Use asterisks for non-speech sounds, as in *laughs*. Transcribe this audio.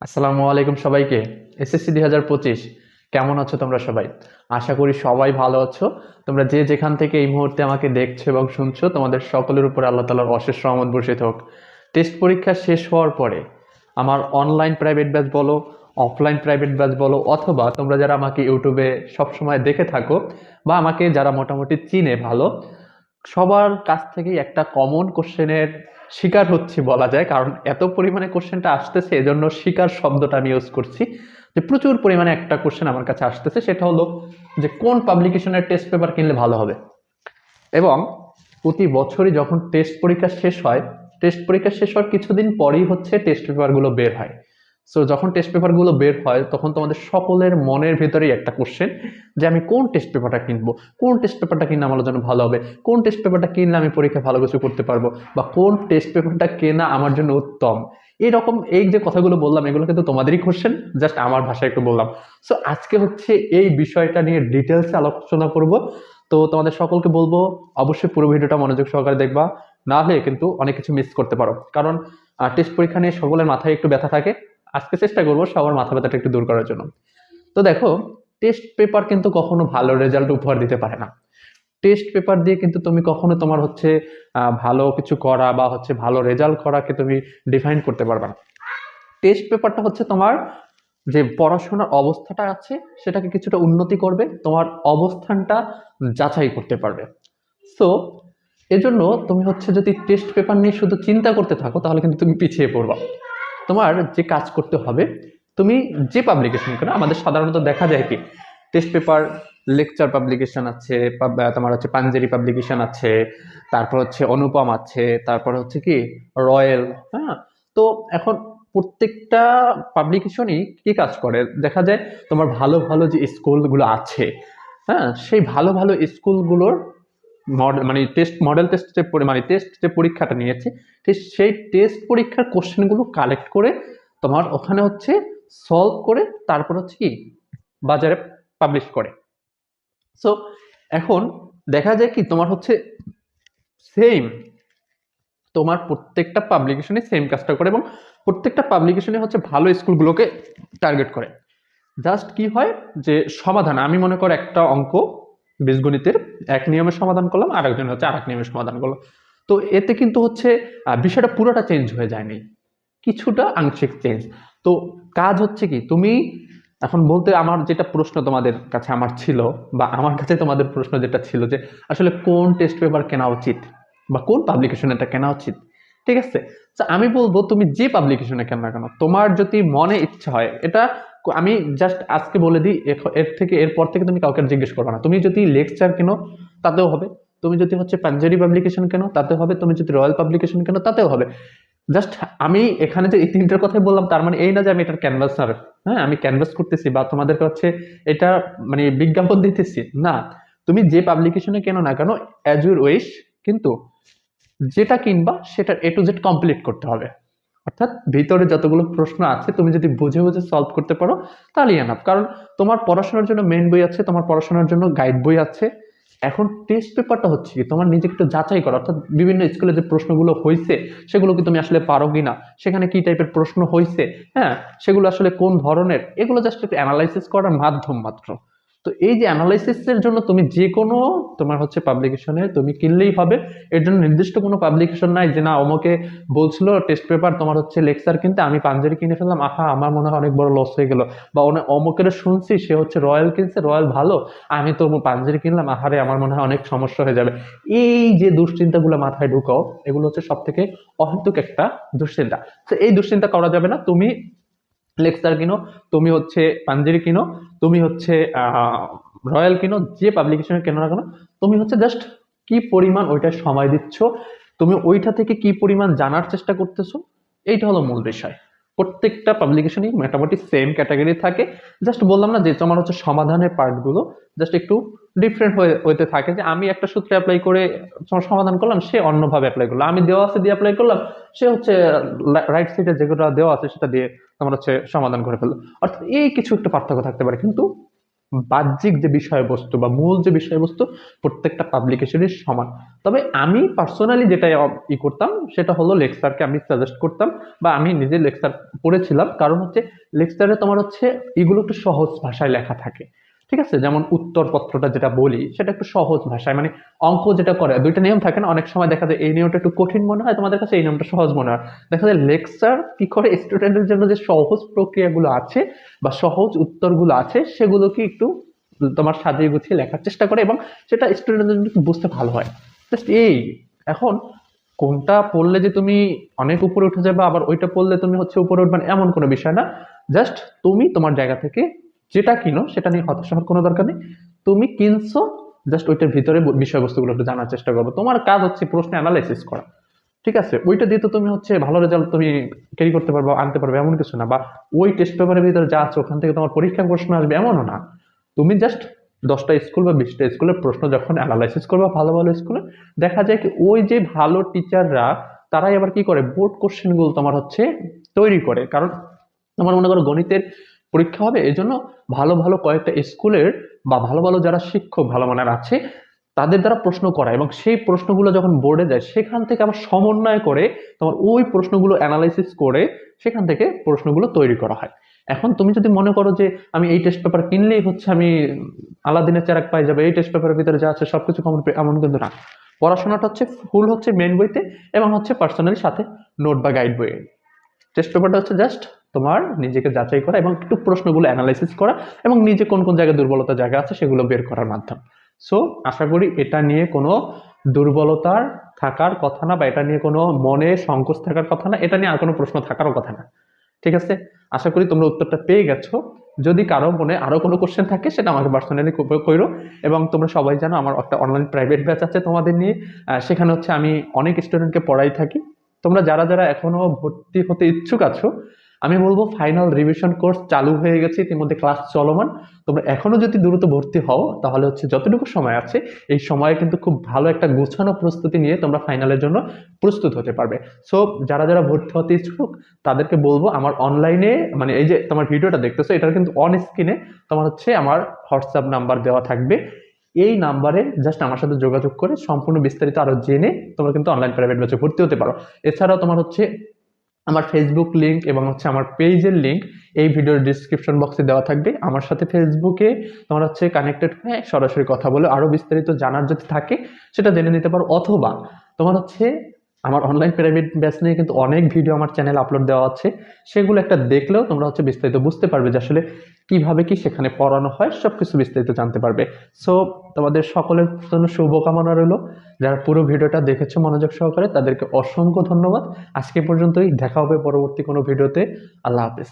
আসসালামু আলাইকুম সবাইকে। এসএসসি দুই হাজার পঁচিশ, কেমন আছো তোমরা সবাই? আশা করি সবাই ভালো আছো। তোমরা যে যেখান থেকে এই মুহূর্তে আমাকে দেখছ এবং শুনছো, তোমাদের সকলের উপর আল্লাহ তালার অশেষ রহমত বর্ষিত হোক। টেস্ট পরীক্ষা শেষ হওয়ার পরে আমার অনলাইন প্রাইভেট ব্যাচ বলো অফলাইন প্রাইভেট ব্যাচ বলো, অথবা তোমরা যারা আমাকে ইউটিউবে সবসময় দেখে থাকো বা আমাকে যারা মোটামুটি চিনে ভালো সবার কাছ থেকেই একটা কমন কোশ্চেনের শিকার হচ্ছি বলা যায়, কারণ এত পরিমাণে কোশ্চেনটা আসতেছে, এজন্য শিকার শব্দটা আমি ইউজ করছি। যে প্রচুর পরিমাণে একটা কোশ্চেন আমার কাছে আসতেছে, সেটা হলো যে কোন পাবলিকেশনের টেস্ট পেপার কিনলে ভালো হবে? এবং প্রতি বছরই যখন টেস্ট পরীক্ষা শেষ হয় টেস্ট পরীক্ষা শেষ হওয়ার কিছুদিন পরেই হচ্ছে টেস্ট পেপারগুলো বের হয়। সো যখন টেস্ট পেপারগুলো বের হয়, তখন তোমাদের সকলের মনের ভেতরেই একটা কোশ্চেন যে আমি কোন টেস্ট পেপারটা কিনবো? কোন টেস্ট পেপারটা কিনলে আমার জন্য ভালো হবে? কোন টেস্ট পেপারটা কিনলে আমি পরীক্ষায় ভালো কিছু করতে পারব? বা কোন টেস্ট পেপারটা কেনা আমার জন্য উত্তম? এইরকম এই যে কথাগুলো বললাম, এগুলো কিন্তু তোমাদেরই কোশ্চেন জাস্ট আমার ভাষায় একটু বললাম। সো আজকে হচ্ছে এই বিষয়টা নিয়ে ডিটেলসে আলোচনা করব। তো তোমাদের সকলকে বলব, অবশ্যই পুরো ভিডিওটা মনোযোগ সহকারে দেখবা। না হলে কিন্তু অনেক কিছু মিস করতে পারো। কারণ টেস্ট পরীক্ষা নিয়ে সকলের মাথায় একটু ব্যথা থাকে। আজকে চেষ্টা করব সবার মাথা ব্যথাটা একটু দূর করার জন্য। তো দেখো টেস্ট পেপার কিন্তু কখনো ভালো রেজাল্ট উপহার দিতে পারে না। টেস্ট পেপার দিয়ে কিন্তু তুমি কখনো তোমার হচ্ছে ভালো কিছু করা বা হচ্ছে ভালো রেজাল্ট করাকে তুমি ডিফাইন করতে পারবে না। টেস্ট পেপারটা হচ্ছে তোমার যে পড়াশোনার অবস্থাটা আছে, সেটাকে কিছুটা উন্নতি করবে, তোমার অবস্থানটা যাচাই করতে পারবে। সো এজন্য তুমি হচ্ছে যদি টেস্ট পেপার নিয়ে শুধু চিন্তা করতে থাকো, তাহলে কিন্তু তুমি পিছিয়ে পড়বা। তোমার যে কাজ করতে হবে, তুমি যে পাবলিকেশন করো, আমাদের সাধারণত দেখা যায় কি টেস্ট পেপার লেকচার পাবলিকেশন আছে তোমার হচ্ছে পাঞ্জেরি পাবলিকেশন আছে, তারপর হচ্ছে অনুপম আছে, তারপর হচ্ছে কি রয়্যাল হ্যাঁ? তো এখন প্রত্যেকটা পাবলিকেশনই কি কাজ করে? দেখা যায় তোমার ভালো ভালো যে স্কুলগুলো আছে হ্যাঁ? সেই ভালো ভালো স্কুলগুলোর মডেল মানে টেস্ট মডেল টেস্ট যে মানে টেস্ট যে পরীক্ষাটা নিয়েছে, ঠিক সেই টেস্ট পরীক্ষার কোশ্চেনগুলো কালেক্ট করে তোমার ওখানে হচ্ছে সলভ করে তারপর হচ্ছে কি বাজারে পাবলিশ করে। সো এখন দেখা যায় কি তোমার হচ্ছে সেম তোমার প্রত্যেকটা পাবলিকেশনে সেম কাজটা করে এবং প্রত্যেকটা পাবলিকেশনে হচ্ছে ভালো স্কুলগুলোকে টার্গেট করে। জাস্ট কি হয় যে সমাধান, আমি মনে করি একটা অঙ্ক বীজগণিতের এক নিয়মের সমাধান করলাম আর একজন হচ্ছে আর এক নিয়মের সমাধান করল তো এতে কিন্তু হচ্ছে বিষয়টা পুরোটা চেঞ্জ হয়ে যায়নি। কিছুটা আংশিক চেঞ্জ তো কাজ হচ্ছে কি, তুমি এখন বলতে আমার যেটা প্রশ্ন তোমাদের কাছে আমার ছিল, বা আমার *laughs* কাছে তোমাদের প্রশ্ন যেটা ছিল যে, আসলে কোন টেস্ট পেপার কেনা উচিত? বা কোন পাবলিকেশন এটা কেনা উচিত? ঠিক আছে? আমি বলব, তুমি যে পাবলিকেশনে কেন না কেন, তোমার যদি মনে ইচ্ছা হয়, এটা আমি জাস্ট আজকে বলে দিই, এর থেকে এরপর থেকে তুমি কাউকে জিজ্ঞেস করবে না। তুমি যদি লেকচার কেনো, তাতেও হবে। তুমি যদি হচ্ছে পাঞ্জাবি পাবলিকেশন কেনো তাতে হবে। তুমি যদি রয়্যাল পাবলিকেশন কেনো, তাতেও হবে। জাস্ট আমি এখানে যে এই তিনটার কথাই বললাম, তার মানে এই না যে আমি এটার ক্যানভাসার হ্যাঁ আমি ক্যানভাস করতেছি বা তোমাদেরকে হচ্ছে এটা মানে বিজ্ঞাপন দিতেছি, না। তুমি যে পাবলিকেশনে কেনো না কেন অ্যাজ ইউর উইশ কিন্তু যেটা কিনবা, সেটার এ টু জেড কমপ্লিট করতে হবে। অর্থাৎ ভিতরে যতগুলো প্রশ্ন আছে, তুমি যদি বুঝে বুঝে সলভ করতে পারো, তাহলেই এনাফ কারণ তোমার পড়াশোনার জন্য মেন বই আছে, তোমার পড়াশোনার জন্য গাইড বই আছে। এখন টেস্ট পেপারটা হচ্ছে কি, তোমার নিজেকে একটু যাচাই করো। অর্থাৎ বিভিন্ন স্কুলে যে প্রশ্নগুলো হয়েছে সেগুলো কি তুমি আসলে পারো কি না সেখানে কি টাইপের প্রশ্ন হয়েছে হ্যাঁ সেগুলো আসলে কোন ধরনের? এগুলো জাস্ট একটু অ্যানালাইসিস করার মাধ্যম মাত্র। তো এই যে অ্যানালাইসিসের জন্য তুমি যে কোনো তোমার হচ্ছে পাবলিকেশনে তুমি কিনলেই হবে। এর জন্য নির্দিষ্ট কোনো পাবলিকেশন নাই যে না, অমুকে বলছিল টেস্ট পেপার তোমার হচ্ছে লেকচার কিনতে, আমি পাঞ্জাবি কিনে ফেললাম, আহা, আমার মনে হয় অনেক বড় লস হয়ে গেল। বা অমুকের শুনছি, সে হচ্ছে রয়্যাল কিনছে, রয়্যাল ভালো, আমি তো পাঞ্জারি কিনলাম, আহারে, আমার মনে হয় অনেক সমস্যা হয়ে যাবে। এই যে দুশ্চিন্তাগুলো মাথায় ঢুকাও, এগুলো হচ্ছে সব থেকে অহেতুক একটা দুশ্চিন্তা। তো এই দুশ্চিন্তা করা যাবে না, তুমি লেকচার কিনো, তুমি হচ্ছে পাঞ্জেরি কিনো, তুমি হচ্ছে রয়্যাল কিনো, যে পাবলিকেশনে কেনো না কেন, তুমি হচ্ছে জাস্ট কি পরিমাণ ওইটা সময় দিচ্ছ, তুমি ওইটা থেকে কি পরিমাণ জানার চেষ্টা করতেছো, এইটা হলো মূল বিষয়। প্রত্যেকটা পাবলিকেশনই মোটামুটি সেম ক্যাটাগরি থাকে। জাস্ট বললাম না যে তোমার হচ্ছে সমাধানের পার্টগুলো জাস্ট একটু ডিফারেন্ট হয়ে, হইতে থাকে যে আমি একটা সূত্রে অ্যাপ্লাই করে তোমার সমাধান করলাম, সে অন্যভাবে অ্যাপ্লাই করল। আমি দেওয়া আছে দিয়ে অ্যাপ্লাই করলাম, সে হচ্ছে রাইট সাইডে যেগুলো দেওয়া আছে সেটা দিয়ে তোমার হচ্ছে সমাধান করে ফেলল। অর্থাৎ এই কিছু একটা পার্থক্য থাকতে পারে। কিন্তু বাহ্যিক যে বিষয়বস্তু বা মূল যে বিষয়বস্তু প্রত্যেকটা পাবলিকেশনের সমান। তবে আমি পার্সোনালি যেটা ই করতাম, সেটা হলো লেকচারকে আমি সাজেস্ট করতাম বা আমি নিজে লেকচার পড়েছিলাম। কারণ হচ্ছে লেকচারে তোমার হচ্ছে এগুলো একটু সহজ ভাষায় লেখা থাকে। ঠিক আছে? যেমন উত্তরপত্রটা যেটা বলি, সেটা একটু সহজ ভাষায় মানে অঙ্ক যেটা করে, দুইটা নিয়ম থাকে না, অনেক সময় দেখা যায় এই নিয়মটা একটু কঠিন মনে হয়, তোমাদের কাছে এই নিয়মটা সহজ মনে হয়। দেখা যায় লেকচার কি করে স্টুডেন্টের জন্য যে সহজ প্রক্রিয়াগুলো আছে বা সহজ উত্তরগুলো আছে, সেগুলোকে একটু তোমার সাজিয়ে গুছিয়ে লেখার চেষ্টা করে এবং সেটা স্টুডেন্টদের জন্য বুঝতে ভালো হয়। জাস্ট এই, এখন কোনটা পড়লে যে তুমি অনেক উপরে উঠে যাবে, আবার ওইটা পড়লে তুমি হচ্ছে উপরে উঠবে এমন কোনো বিষয় না। জাস্ট তুমি তোমার জায়গা থেকে যেটা কিনো, সেটা নিয়ে হতাশ হওয়ার কোনো দরকার নেই। তুমি কিনছো জাস্ট ওইটার ভিতরে বিষয়বস্তুগুলো একটু জানার চেষ্টা করব। তোমার কাজ হচ্ছে প্রশ্ন অ্যানালাইসিস করা। ঠিক আছে? ওইটা দিয়ে তো তুমি হচ্ছে ভালো রেজাল্ট তুমি ক্যারি করতে পারবে, আনতে পারবে, এমন কিছু না। বা ওই টেস্ট পেপারের ভিতরে যা আছে, ওখান থেকে তোমার পরীক্ষার প্রশ্ন আসবে, এমনও না। তুমি জাস্ট দশটা স্কুল বা বিশটা স্কুলের প্রশ্ন যখন অ্যানালাইসিস করবে ভালো ভালো স্কুলে দেখা যায় কি ওই যে ভালো টিচাররা তারাই আবার কি করে? বোর্ড কোশ্চেনগুলো তোমার হচ্ছে তৈরি করে। কারণ তোমার মনে করো গণিতের পরীক্ষা হবে এই জন্য ভালো ভালো কয়েকটা স্কুলের বা ভালো ভালো যারা শিক্ষক, ভালো মানের আছে, তাদের দ্বারা প্রশ্ন করা এবং সেই প্রশ্নগুলো যখন বোর্ডে যায়, সেখান থেকে আবার সমন্বয় করে তোমার ওই প্রশ্নগুলো অ্যানালাইসিস করে সেখান থেকে প্রশ্নগুলো তৈরি করা হয়। এখন তুমি যদি মনে করো যে আমি এই টেস্ট পেপার কিনলেই হচ্ছে আমি আলাদিনের চেরাক পাই যাবে, এই টেস্ট পেপারের ভিতরে যা আছে সবকিছু কমন এমন কিন্তু না। পড়াশোনাটা হচ্ছে ফুল হচ্ছে মেন বইতে এবং হচ্ছে পার্সোনালি সাথে নোট বা গাইড বইয়ে। টেস্ট পেপারটা হচ্ছে জাস্ট তোমার নিজেকে যাচাই করা এবং একটু প্রশ্নগুলো অ্যানালাইসিস করা এবং নিজে কোন কোন জায়গায় দুর্বলতা জায়গা আছে সেগুলো বের করার মাধ্যম। সো আশা করি এটা নিয়ে কোনো দুর্বলতার থাকার কথা না বা এটা নিয়ে কোনো মনে সংকোচ থাকার কথা না, এটা নিয়ে আর কোনো প্রশ্ন থাকারও কথা না। ঠিক আছে? আশা করি তোমরা উত্তরটা পেয়ে গেছো। যদি কারও মনে আরও কোনো কোশ্চেন থাকে, সেটা আমাকে পার্সোনালি কইরো এবং তোমরা সবাই জানো আমার একটা অনলাইন প্রাইভেট ব্যাচ আছে তোমাদের নিয়ে। সেখানে হচ্ছে আমি অনেক স্টুডেন্টকে পড়াই থাকি। তোমরা যারা যারা এখনও ভর্তি হতে ইচ্ছুক আছো, আমি বলব ফাইনাল রিভিশন কোর্স চালু হয়ে গেছে, ইতিমধ্যে ক্লাস চলমান। তোমরা এখনও যদি দ্রুত ভর্তি হও, তাহলে হচ্ছে যতটুকু সময় আছে, এই সময়ে কিন্তু খুব ভালো একটা গোছানো প্রস্তুতি নিয়ে তোমরা ফাইনালের জন্য প্রস্তুত হতে পারবে। সো যারা যারা ভর্তি হতে ইচ্ছুক, তাদেরকে বলব আমার অনলাইনে মানে এই যে তোমার ভিডিওটা দেখতেছো, এটার কিন্তু অন স্ক্রিনে তোমার হচ্ছে আমার হোয়াটসঅ্যাপ নাম্বার দেওয়া থাকবে। এই নাম্বারে জাস্ট আমার সাথে যোগাযোগ করে সম্পূর্ণ বিস্তারিত আরও জেনে তোমরা কিন্তু অনলাইন প্রাইভেট ব্যাচে ভর্তি হতে পারো। এছাড়াও তোমার হচ্ছে আমার ফেসবুক লিঙ্ক এবং হচ্ছে আমার পেজের লিঙ্ক এই ভিডিওর ডিসক্রিপশন বক্সে দেওয়া থাকবে। আমার সাথে ফেসবুকে তোমার হচ্ছে কানেক্টেড হয়ে সরাসরি কথা বলে আরও বিস্তারিত জানার যদি থাকে, সেটা জেনে নিতে পারো। অথবা তোমার হচ্ছে আমার অনলাইন পিরামিড ব্যাচ নিয়ে কিন্তু অনেক ভিডিও আমার চ্যানেল আপলোড দেওয়া আছে। সেগুলো একটা দেখলেও তোমরা হচ্ছে বিস্তারিত বুঝতে পারবে যে আসলে কীভাবে কি সেখানে পড়ানো হয় সব কিছু বিস্তারিত জানতে পারবে। সো তোমাদের সকলের জন্য শুভকামনা রইল। যারা পুরো ভিডিওটা দেখেছ মনোযোগ সহকারে, তাদেরকে অসংখ্য ধন্যবাদ। আজকে পর্যন্তই, দেখা হবে পরবর্তী কোনো ভিডিওতে আল্লাহ হাফেজ।